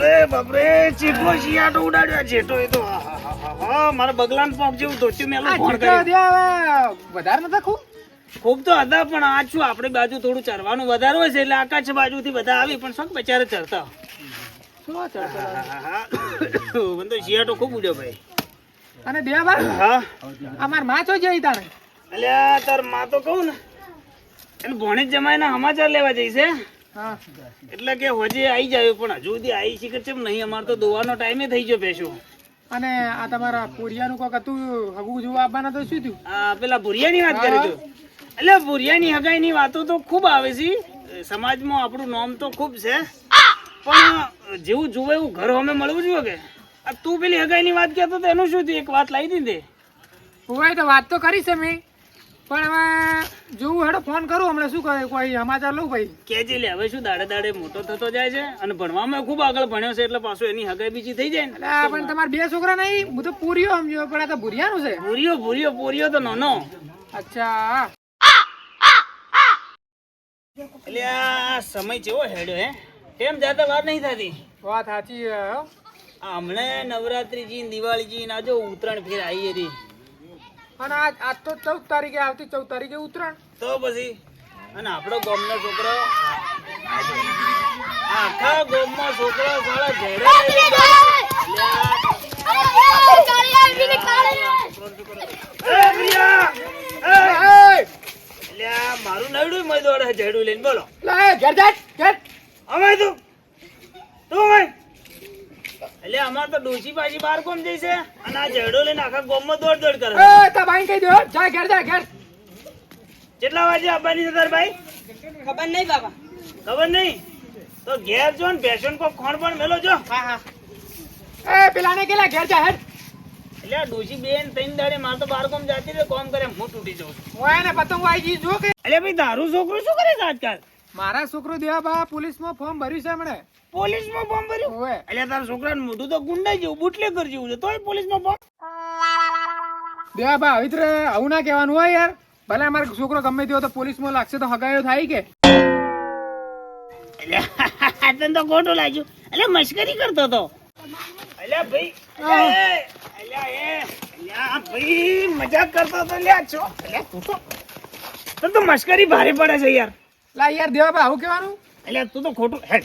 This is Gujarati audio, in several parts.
અરે બાપરે ચેટલો શિયાટો ઉડાડ્યો છે ચેટો એ તો મારા બગલાન પગ જેવું ધોત્યું મેલો ફોન કર્યો. વધારે નતા ખૂબ? ખૂબ તો હતા પણ આ શું આપણે બાજુ થોડું ચરવાનું વધારે હોય છે એટલે આકાશ બાજુથી બધા આવી પણ શું બચારે ચરતા ચડતો તો શિયાટો ખૂબ ઉડ્યો ભાઈ. અને દેવા હા. અમાર માથો તો જઈ તારે અલ્યા તારમાં તો કહું ને એને ભોણી જમાઈને સમાચાર લેવા જઈશે હા? એટલે કે હોજે આવી જાય પણ હજુ સુધી આવી શીખર છે નહીં? અમારે તો દોવાનો ટાઈમે થઈ ગયો પેશો અને આ તમારા પોરિયાનું કોક હતું હગું જોવા આપવાના તો શું થયું? આ પેલા ભુરિયાની વાત કરી તું. એટલે ભુરિયાની હગાઈની વાતો તો ખૂબ આવે છે. સમાજમાં આપણું નામ તો ખૂબ છે. પણ જેવું જુએ એવું ઘર અમે મળવું જોઈએ કે? આ તું પેલી હગાઈની વાત કહેતો તો એનું શું થયું? એક વાત લાવી દીધી. હોય તો વાત તો કરી છે મેં. પણ હવે જોવું હેડો ફોન કરું હમણાં શું કહે કોઈ સમાચાર લઉં ભાઈ. કેજે લે હવે શું દાડે દાડે મોટો થતો જાય છે અને ભણવામાં ખૂબ આગળ ભણ્યો છે એટલે પાછું એની હગાઈ બીજી થઈ જાય ને. એટલે પણ તમારા બે છોકરા નહીં હું તો પૂરીઓ સમજ્યો પણ આ તો ભૂરિયાનું છે. ભૂરિયો ભૂરિયો પૂરીઓ તો નાનો. અચ્છા. એટલે આ સમય કેવો હેડ્યો હે? કેમ જાતા વાત નહીં થતી? વાત સાચી. હમણાં નવરાત્રીજી દિવાળીજી ના જો ઉત્તરાયણ ફેર આવી હતી. અને આજ આજ તો ચૌદ તારીખે આવતી ચૌદ તારીખે ઉત્તરાયણ. તો પછી? અને આપણો ગોમનો છોકરો? આખા ગોમનો છોકરો સાળા ઘેરે મારું નવડું મય દોડે ઝેડું લઈને. બોલો. ઘેર ઘેર. અમે તું તું અમે એટલે અમાર તો ડોસી પાછી બાર કોમ જઈશે અને આ જડો લઈને આખા ગામમાં દોડ દોડ કરે એ તા ભાઈ કહી દો જા ઘેર જા ઘેર. કેટલા વાગે આવવાની છે તાર ભાઈ? ખબર નહીં બાબા. ખબર નહીં? તો ઘેર જો ને ભેસન કો ખોણ પણ મેલો જો. હા હા. એ પેલાને કેલા ઘેર જા હેડ. એટલે આ ડોસી બેન ત્રણ દાડે માર તો બાર કોમ જાતી રે કોમ કરે હું તૂટી જઉં છું. ઓય ને પતંગ આવી ગઈ જો કે. એટલે ભાઈ તારું છોકરું શું કરે છે આજકાલ? મારા છોકરો દેવા બા પોલીસમાં ફોર્મ ભર્યું છે હમણે પોલીસમાં ફોર્મ ભર્યું? હોય એટલે તારા છોકરાનું મોઢું તો ગુંડાઈ જેવું બુટલેકર જેવું છે. તોય પોલીસમાં ફોર્મ દેવા બા હવે આવું ના કહેવાનું હોય યાર. ભલે અમારો છોકરો ગમે તેવો તો પોલીસમાં લાગશે તો હગાયો થાય કે. તને તો ખોટું લાગ્યું. એટલે મશ્કરી કરતો હતો ભાઈ અલ્યા એ, અલ્યા ભાઈ મજાક કરતો હતો લ્યા છો. અલ્યા તું તો તને તો મશ્કરી ભારે પડે છે યાર. લા યાર દેવા બા આવું કહેવાનું? એટલે તું તો ખોટું હેડ.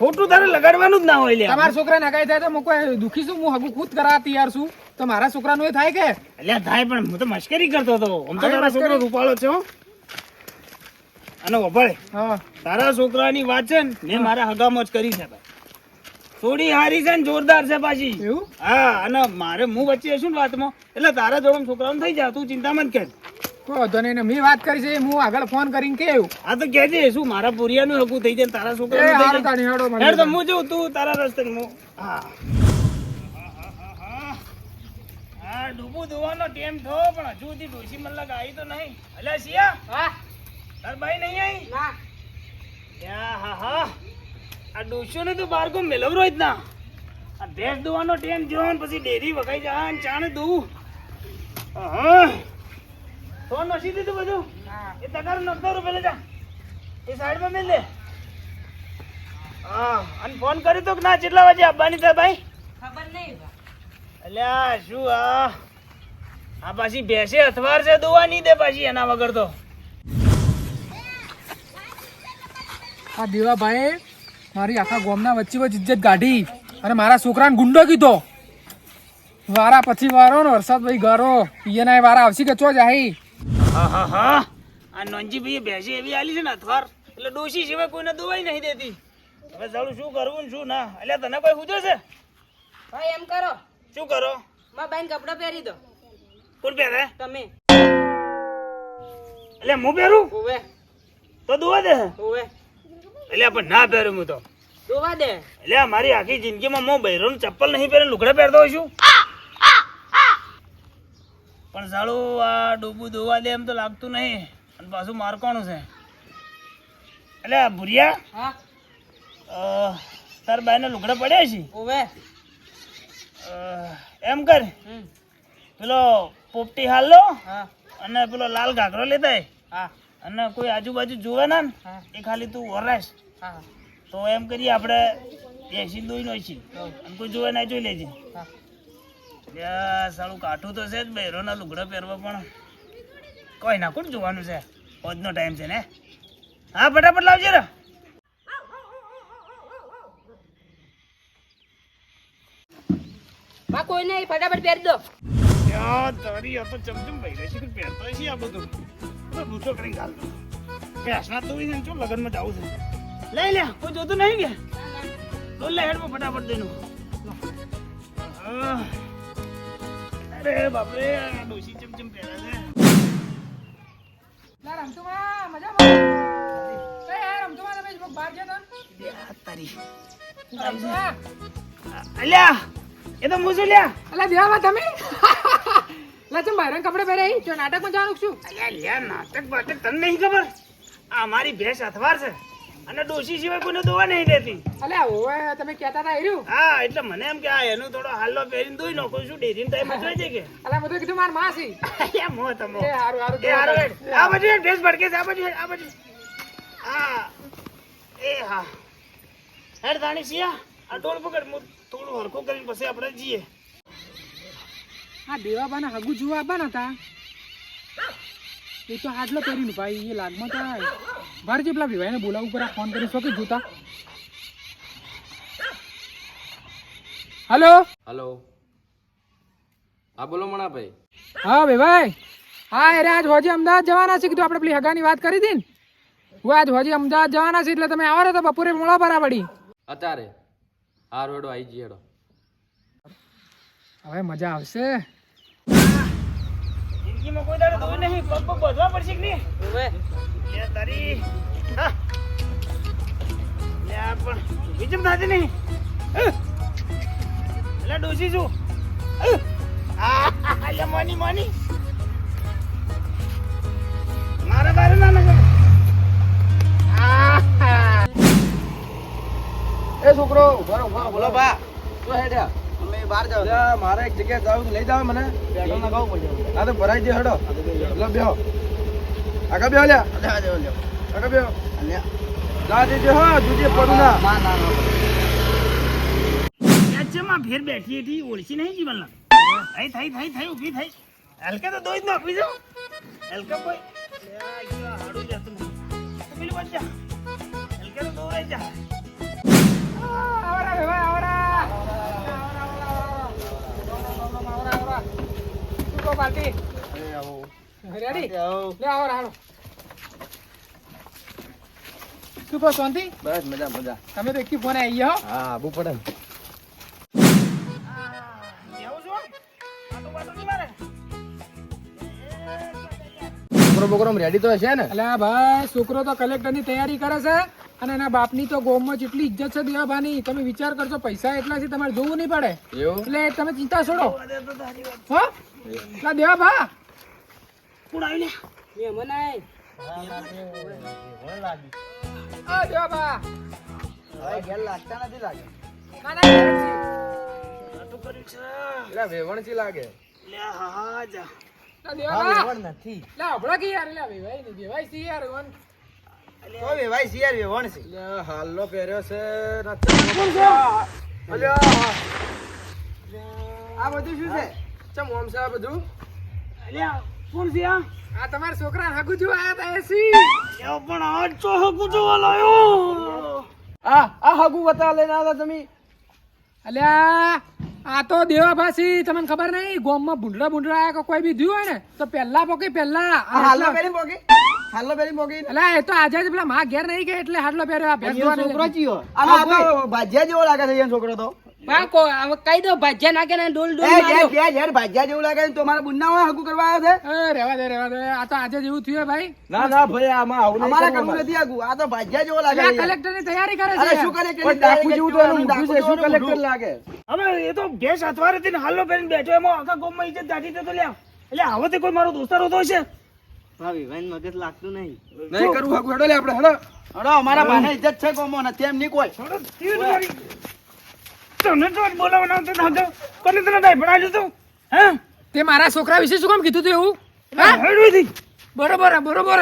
ખોટું તારે લગાડવાનું જ ના હોય લ્યા. તમારા છોકરા નગાઈ થાય તો હું કોઈ દુખી છું હું હગું ખુદ કરા તૈયાર છું. તો મારા છોકરાનું એ થાય કે? એટલે થાય પણ હું તો મશ્કરી કરતો હતો. આમ તો તારા છોકરો. રૂપાળો છે અને વભાળે તારા છોકરાની વાત છે ને મેં મારા હગામાં જ કરી છે ભાઈ. થોડી હારી છે ને જોરદાર છે પાછી. એવું? હા અને મારે હું વચ્ચે શું વાતમાં. એટલે તારા જોડે છોકરાનું થઈ જાય તું ચિંતા મત કર કોઈ વાંધો નહીં મેં વાત કરી છે હું આગળ ફોન કરીને કેવું? આ તો કહેજે શું મારા પુરિયાનું હકું થઈ જાય તારા તાણી હેડો તો હું જોઉં તું તારા રસ્તે હું. હા. હા ડૂબું ધોવાનો ટેમ થયો પણ હજુ સુધી ડોશી મલ્લક આવી તો નહીં. અલ્યા શિયા હા. તાર ભાઈ નહીં આવી ના. યા હા હા. આ ડોશીઓને તો બાર કો મેલવરો જ ના. આ ભેંસ દોવાનો ટેમ જો ને પછી ડેરી વગાઈ જવાનું ચાણ ચાણે દઉં. હા. તો નસી દીધું બધું? હા એ તગારું નખતો રૂપિયા લેજા એ સાઈડમાં મેલ લે હા અને ફોન કર્યો તો કે ના કેટલા વાગે આવવાની થાય ભાઈ? ખબર નહીં અલ્યા શું આ? આ પાછી ભેંસે અથવાર છે દોવા નહીં દે પાછી એના વગર તો. આ દેવાભાઈ મારી આખા ગોમના વચ્ચે વચ્ચે ઇજ્જત કાઢી અને મારા છોકરાને ગુંડો કીધો. વારા પછી વારો ને વરસાદ ભાઈ ગારો. ઈયના વારા આવશે કે ચો જાહી? આ નોનજી ભાઈ ભેંસે એવી આલી છે ને અથવાર. એટલે ડોશી સિવાય કોઈને દોવાઈ નહીં દેતી. હવે ચાલું શું કરવું ને શું ના? એટલે તને કોઈ પૂછે છે? ભાઈ એમ કરો. શું કરો? માં બાઈન કપડાં પહેરી દો. કોણ પહેરે? તમે. એટલે હું પહેરું? ઓવે તો દુવા દે. ઓવે એટલે પણ ના પહેરું હું તો. દુવા દે. એટલે મારી આખી જિંદગીમાં હું બૈરોનું ચપ્પલ નહીં પહેરે લુગડા પહેરતો છું પણ સાળું આ ડૂબું દોવા દે એમ તો લાગતું નહીં. અને પાછું મારકોણું છે. એટલે આ ભૂરિયા હા. તાર બાઈને લુગડા પડ્યા છે? ઓવે. એમ કર. પેલો પોપટી હાલ લો અને પેલો લાલ ઘાઘરો લેતા. હા. અને કોઈ આજુબાજુ જોવે ના એ ખાલી તું વરાશ. હા. તો એમ કરીએ આપણે એસી દોઈ નો એસી અને કોઈ જોવે ના જોઈ લેજે. હા. સાલું કાઠું તો છે જ બહેરોના લુગડા પહેરવા પણ. કોઈ ના કોણ જોવાનું છે? આજનો ટાઈમ છે ને? હા ફટાફટ લાવજે રે. બા કોઈ નહીં ફટાફટ પહેરી દો. યા તારી આ તો ચમચમ બહેરે છે પહેરતો છે આ બધું? તો લૂંટો કરીને ગાલ દો ભેંસના તો એને જો લગનમાં જાવું છે. લઈ લે કોઈ જોતું નહીં કે? તો લે હેડમાં ફટાફટ દઈનો. અરે બાપરે આ ડોશી ચમચમ પહેરે છે. લા રમતુમા મજામાં કઈ યાર રમતુમા તમે જો બહાર ગયા તા યા તારી. રમતુમા. અલ્યા એ તો મુસુ લ્યા. અલા દેવા તમે? લા ચમ બહારના કપડે પહેર્યા જો નાટકમાં જવાનું કે અલ્યા લ્યા નાટક બાટક તને નહીં ખબર? આ મારી ભેંસ અથવાર છે. અને ડોશી સિવાય કોઈને દોવા નહીં દેતી. અલે ઓવે તમે કહેતા હતા હેર્યું હા એટલે મને એમ કે આ એનો થોડો હાલો પહેરીને દોઈ નાખો. શું ડેરીનો ટાઈમ જોઈ છે કે? અલે બધું કીધું માર માસી. એ મો તમો. એ હારું હારું એ હારું આ બાજુ હેડ, ભડકે છે આ બાજુ આ બાજુ. હા. એ હા. હેડ દાણી સિયા આ ઢોળ પકડ. મુ થોડું હરખું કરીને પછી આપણે જઈએ. હા દેવાબાના હગુ જોવા આવવાના હતા. એ તો આટલો પહેરીને ભાઈ એ લાગમાં થાય આય. જે પેલા વિવાઈને બોલાવવું પર ફોન કરી શકે જોતા? હલો હલો હા બોલો મણાભાઈ. હા ભાઈ ભાઈ. હા અરે આજ હોજી અમદાવાદ જવાના છે કીધું આપણે પેલી હગાની વાત કરી હતી ને? હું આજ હોજી અમદાવાદ જવાના છે એટલે તમે આવો ને તો બપોરે મોડા બરાબડી અત્યારે? આ રોડો આવી જઈએ હવે મજા આવશે. જિંદગીમાં કોઈ દાડો દોઈ નહીં પગ પગ બધવા પડશે કે નહીં? લે તારી હા. લે આ પણ. વિજમ થાતી નહીં. એટલે ડોસી છું આ લે મની મની. મારે બારે ના નગર એ છોકરો ઊભા ઊભા બોલો બા. શું હેડ્યા. બહાર જાવ મારે એક જગ્યાએ જાવ લઈ જાવ મને. પેટ્રોલ નખાવવું પડશે હા તો ભરાઈ દે હેડો. લો બેહો. આગળ બેહો લ્યા. આગળ બેહો જા દેજે હો જુજે પડું ના. ના ના યાદ છે માં ફેર બેઠી હતી ઓળખી નહીં જીવનલા થઈ થઈ થઈ થઈ ઊભી થઈ. હલકે તો દોઈ જ નાખવી જો હલકે આ હાડું જતું પેલી હલકે તો દોરાઈ જા આવરા ભાઈ આવરા શું કહો પાર્ટી રેડી લે આવો રાડો શું કહો શાંતિ? બસ મજા મજા. તમે તો એકથી ફોન આવી ગયા હા. આબુ પડે ને. જેવું છો? આટલું બાટલું નહીં મારે. છોકરો બોકરો રેડી તો હશે ને? અલ્યા ભાઈ છોકરો તો કલેક્ટરની તૈયારી કરે છે અને એના બાપની તો ગોમમાં જેટલી ઇજ્જત છે દેવાભાની તમે વિચાર કરશો પૈસા એટલા છે તમારે જોવું નહીં પડે. એવું? એટલે તમે ચિંતા છોડો. તો તારી ભા. કોણ આવી લે મહેમાન આય આ દેવાભા ઘેર લાગતા નથી લાગે. ના ના. આટલું કર્યું છે. એટલે વેવણથી લાગે. લે હા હા જા. ના દેવાભા નથી. લે હભળા કે યાર લે વેવાય નહીં વેવાય છે યાર વન તો વેવાય છે યાર વેવણ છે. હાલનો પહેર્યો છે અલ્યા આ બધું શું છે? ચમ ઓમ છે આ બધું? અલ્યા કોણ છે આ? આ તમારા છોકરા હગુ જો આયા તા એસી લ્યા પણ આ ચો હકુ જોવા લાયો. આ આ હાગુ વતા લઈને આવ્યા તમે. અલ્યા આ તો દેવાભાસી તમને ખબર નહીં ગોમમાં ભૂંડરા ભૂંડરા આયા કોઈ બી થયું હોય ને તો પહેલા પોકી પહેલા. આ હાલનો પહેરી પોકી? પોકી? અલ્યા એ તો આજે જ પેલા મા ઘેર નહીં ગયા એટલે હાડલો પહેર્યો આ ભેંસ ધોવાની ચિયો આ તો ભાજ્યા જેવો લાગે છે છોકરો તો. બા હવે કહી દો ભાજ્યા નાખે ને ડોલ ડોલ. ઘેર ઘેર ઘેર ભાજ્યા જેવું લાગે છે તમારા બુન્ના હોય હકુ કરવા આવ્યા છે. એ રેવા દે રેવા દે. આ તો આજે જેવું થયું ભાઈ. ના ના ભાઈ આમાં આવું અમારા કરવું. નથી આગુ. આ તો ભાજ્યા જેવો લાગે છે કલેક્ટરની તૈયારી કરે અરે શું કરે કે ડાકુ જેવું તો એનું મૂઠું છે. શું કલેક્ટર લાગે? હવે એ તો ગેસ અથવારે હતી હાલો પહેરીને બેઠો. એમાં આખા ગામમાં ઇજ્જત દાટી તો લ્યા. એટલે હવે તે કોઈ મારો દોસ્તાર હોતો હશે? નહીં. કરવું હકુ હેડો લે આપણે હેડો. હેડો અમારા ભાને ઇજ્જત છે ગોમો નથી એમ નહીં કોઈ. તને તો બોલાવવાના હતા કોને તને ડાય ભણાવ્યું તું? હે? તે મારા છોકરા વિશે શું કામ કીધું તું એવું હા? હેડવી. બરોબર હે, બરોબર.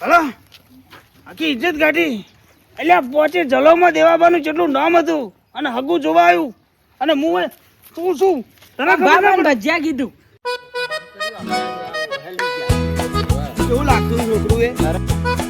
હલો આખી ઇજ્જત કાઢી એટલે પોચે જલોમાં દેવાબાનું જેટલું નામ હતું અને હગું જોવા આવ્યું અને હું તું શું તને ખબર ના બાપાને પડે? ભજીયા કીધું કેવું લાગતું છોકરું એ